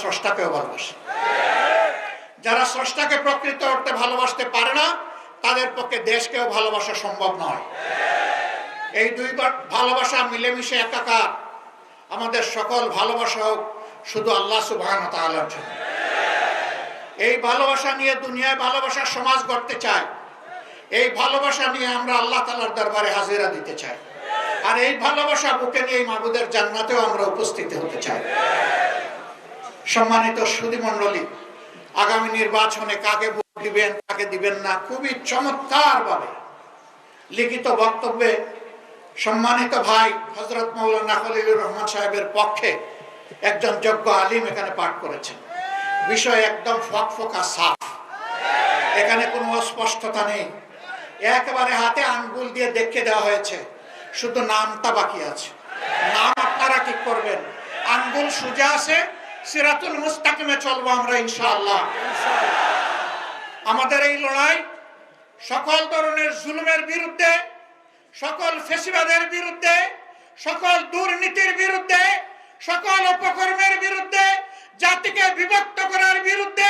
স্রষ্টাকেও ভালোবাসে। যারা স্রষ্টাকে প্রকৃত অর্থে ভালোবাসতে পারে না, তাদের পক্ষে দেশকেও ভালোবাসা সম্ভব নয়। এই দুইবার ভালোবাসা মিলেমিশে একাকার। আমাদের সকল ভালোবাসা হোক শুধু আল্লাহ সুবাহন তাআলার জন্য। এই ভালোবাসা নিয়ে দুনিয়ায় ভালোবাসার সমাজ গড়তে চায়। এই ভালোবাসা নিয়ে আমরা আল্লাহ তালার দরবারে হাজিরা দিতে চাই। আর এই ভালোবাসা বুকে নিয়ে মাবুদের জান্নাতেও আমরা উপস্থিত হতে চাই। সম্মানিত সুদী মণ্ডলী, আগামী নির্বাচনে কাকে ভোট দিবেন, কাকে দিবেন না, খুবই চমৎকার ভাবে লিখিত বক্তব্যে সম্মানিত ভাই হজরত মৌলানা খলিলুর রহমান সাহেবের পক্ষে একজন যোগ্য আলিম এখানে পাঠ করেছেন। বিষয় একদম ফকফকা সাফ। এখানে কোনো অস্পষ্টতা নেই। একেবারে হাতে আঙ্গুল দিয়ে দেখে দেওয়া হয়েছে, শুধু নামটা বাকি আছে। নাম আপনারা ঠিক করবেন। আঙ্গুল সোজা আছে সিরাতুল মুস্তাকিমে চলবো আমরা ইনশাআল্লাহ। আমাদের এই লড়াই সকল ধরনের জুলুমের বিরুদ্ধে, সকল ফেসিবাদের বিরুদ্ধে, সকল দুর্নীতির বিরুদ্ধে, সকল অপকর্মের বিরুদ্ধে, জাতিকে বিভক্ত করার বিরুদ্ধে